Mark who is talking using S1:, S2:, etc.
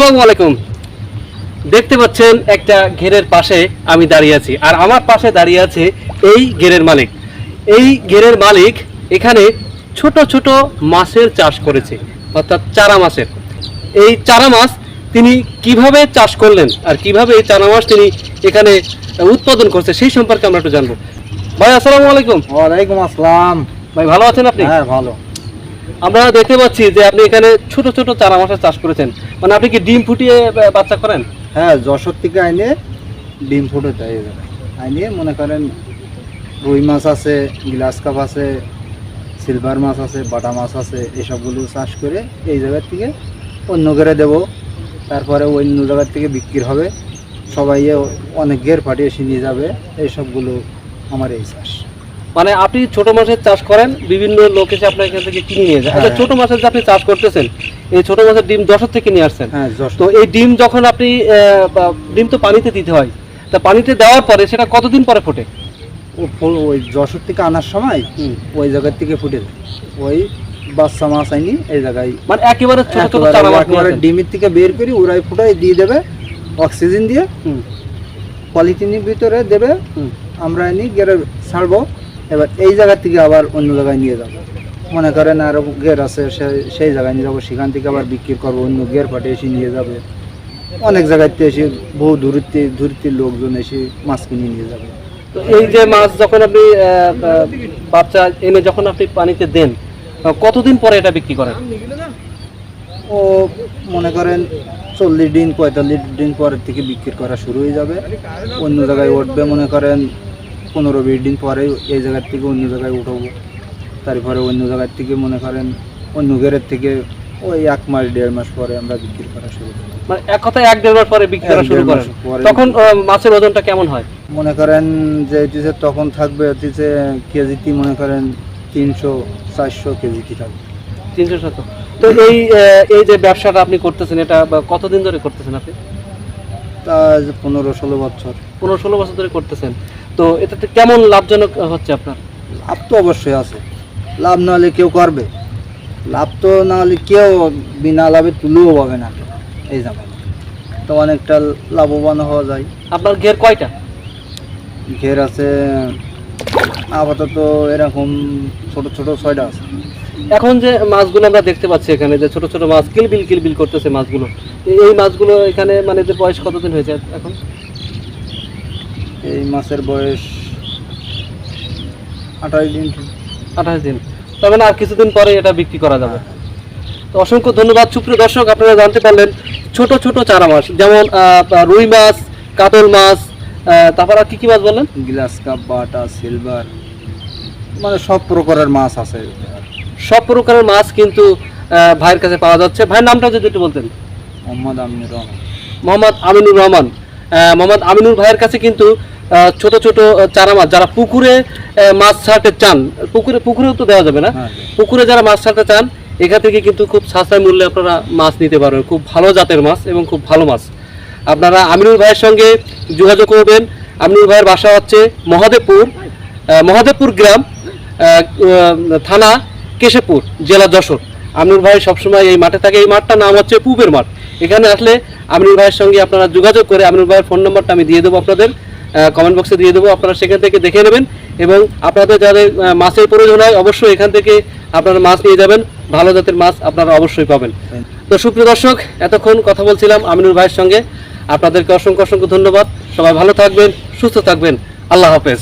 S1: আসসালামু আলাইকুম। দেখতে পাচ্ছেন একটা ঘেরের পাশে আমি দাঁড়িয়ে আছি। আর আমার পাশে দাঁড়িয়ে আছে এই ঘেরের মালিক। এই ঘেরের মালিক এখানে ছোট ছোট মাছের চাষ করেছে অর্থাৎ চারা মাছের। এই চারা মাছ তিনি কীভাবে চাষ করলেন আর কীভাবে এই চারা মাছ তিনি এখানে উৎপাদন করছে সেই সম্পর্কে আমরা একটু জানব। ভাই আসসালামু আলাইকুম।
S2: ওয়ালাইকুম আসসালাম।
S1: ভাই ভালো আছেন আপনি?
S2: হ্যাঁ ভালো।
S1: আমরা দেখতে পাচ্ছি যে আপনি এখানে ছোট ছোট চারা মাছের চাষ করেছেন। মানে আপনি কি ডিম ফুটিয়ে বাচ্চা করেন?
S2: হ্যাঁ যশোর থেকে আইনে ডিম ফুটে তাই আইনে মনে করেন রুই মাছ আছে, গ্লাস কাপ আছে, সিলভার মাছ আছে, বাটা মাছ আছে, এসবগুলো চাষ করে এই জায়গার থেকে অন্য ঘরে দেবো। তারপরে অন্য জায়গার থেকে বিক্রি হবে। সবাই অনেক পাঠিয়ে এসে নিয়ে যাবে। এইসবগুলো আমার এই চাষ।
S1: মানে আপনি ছোট মাছের চাষ করেন বিভিন্ন লোক এসে আপনার এখান থেকে কিনে নিয়ে যায়। আচ্ছা
S2: হ্যাঁ।
S1: ছোট মাছের যে আপনি চাষ করতেছেন এই ছোট মাছের ডিম যশোর থেকে নিয়ে আসছেন।
S2: হ্যাঁ
S1: তো এই ডিম যখন আপনি ডিম তো পানিতে দিতে হয় তা পানিতে দেওয়ার পরে সেটা কতদিন পরে ফোটে?
S2: ওই যশোর থেকে আনার সময় ওই জায়গার থেকে ফুটে। ওই বাচ্চা মাছ আইনি এই জায়গায়
S1: মানে একেবারে ছোট ছোট
S2: একেবারে-। ডিমের থেকে বের করি ওরাই ফুটাই দিয়ে দেবে অক্সিজেন দিয়ে
S1: হুম,
S2: পলিথিনের ভিতরে দেবে। আমরা এনে গেরে ছাড়বো। এবার এই জায়গা থেকে আবার অন্য জায়গায় নিয়ে যাব। মনে করেন আরও গের আছে সে- সেই জায়গায় নিয়ে যাব সেখান থেকে আবার বিক্রি করব অন্য গের পাটে এসে নিয়ে যাবে। অনেক জায়গাতে এসে বহু দূরত্বে দূরত্বের লোকজন এসে মাছ কিনে নিয়ে যাবে।
S1: তো এই যে মাছ যখন আপনি বাচ্চা এনে যখন আপনি পানিতে দেন কতদিন পরে এটা বিক্রি করেন?
S2: ও মনে করেন চল্লিশ দিন পঁয়তাল্লিশ দিন পরের থেকে বিক্রি করা শুরু হয়ে যাবে। অন্য জায়গায় উঠবে মনে করেন পনেরো বিশ দিন পরে এই জায়গার থেকে অন্য জায়গায় উঠবো। তারপরে অন্য জায়গার থেকে মনে করেন অন্য ঘেরের থেকে ওই এক মাস দেড় মাস পরে আমরা বিক্রি করা শুরু করি।
S1: মানে এক কথায় এক দেড় মাস পরে বিক্রি করা শুরু করেন। তখন মাছের ওজনটা কেমন হয়?
S2: মনে করেন যে হচ্ছে তখন থাকবে হচ্ছে কেজিটি মনে করেন তিনশো চারশো কেজিটি থাকবে।
S1: তিনশো শত তো এই এই যে ব্যবসাটা আপনি করতেছেন এটা কতদিন ধরে করতেছেন আপনি?
S2: পনেরো ষোলো বছর।
S1: পনেরো ষোলো বছর ধরে করতেছেন। তো এটাতে কেমন লাভজনক হচ্ছে আপনার?
S2: লাভ তো অবশ্যই আছে। লাভ না হলে কেউ করবে। লাভ তো না হলে কেউ বিনা লাভে তুলেও পাবে না এই জামাই। তো অনেকটা লাভবান হওয়া যায়।
S1: আপনার ঘের কয়টা?
S2: ঘের আছে আপাতত এরকম ছোট ছোট ছয়টা আছে।
S1: এখন যে মাছগুলো আমরা দেখতে পাচ্ছি এখানে যে ছোট ছোট মাছ কিলবিল কিলবিল করতেছে মাছগুলো। এই- মাছগুলো এখানে মানে যে বয়স কতদিন হয়েছে এখন?
S2: এই মাছের বয়স আঠাশ দিন।
S1: আঠাশ দিন। তার মানে আর কিছুদিন পরে এটা বিক্রি করা যাবে। তো অসংখ্য ধন্যবাদ। সুপ্রিয় দর্শক আপনারা জানতে পারলেন ছোট ছোট চারা মাছ যেমন রুই মাছ কাতল মাছ তারপর আর কি কি মাছ বললেন?
S2: গ্লাস কাপ বাটা সিলভার মানে সব প্রকারের মাছ আছে।
S1: সব প্রকারের মাছ কিন্তু ভাইয়ের কাছে পাওয়া যাচ্ছে। ভাইয়ের নামটা যদি একটু বলতেন।
S2: মোহাম্মদ আমিনুর রহমান।
S1: মোহাম্মদ আমিনুর রহমান। মোহাম্মদ আমিনুর ভাইয়ের কাছে কিন্তু ছোট ছোট চারা মাছ যারা পুকুরে মাছ ছাড়তে চান পুকুরে পুকুরেও তো দেওয়া যাবে না?
S2: হ্যাঁ
S1: পুকুরে যারা মাছ ছাড়তে চান এখান থেকে কিন্তু খুব সাশ্রয় মূল্যে আপনারা মাছ নিতে পারবেন। খুব ভালো জাতের মাছ এবং খুব ভালো মাছ। আপনারা আমিনুর ভাইয়ের সঙ্গে যোগাযোগ করবেন। আমিনুর ভাইয়ের বাসা হচ্ছে মহাদেবপুর মহাদেবপুর গ্রাম থানা কেশবপুর, জেলা যশোর। আমিনুর ভাই সবসময় এই মাঠে থাকে। এই মাঠটার নাম হচ্ছে পুবের মাঠ। এখানে আসলে আমিনুর ভাইয়ের সঙ্গে আপনারা যোগাযোগ করে আমিনুর ভাইয়ের ফোন নম্বরটা আমি দিয়ে দেবো আপনাদের কমেন্ট বক্সে দিয়ে দেবো। আপনারা সেখান থেকে দেখে নেবেন এবং আপনাদের যাদের মাছের প্রয়োজন হয় অবশ্যই এখান থেকে আপনারা মাছ নিয়ে যাবেন। ভালো জাতের মাছ আপনারা অবশ্যই পাবেন। তো সুপ্রিয় দর্শক, এতক্ষণ কথা বলছিলাম আমিনুর ভাইয়ের সঙ্গে। আপনাদেরকে অসংখ্য অসংখ্য ধন্যবাদ। সবাই ভালো থাকবেন, সুস্থ থাকবেন। আল্লাহ হাফেজ।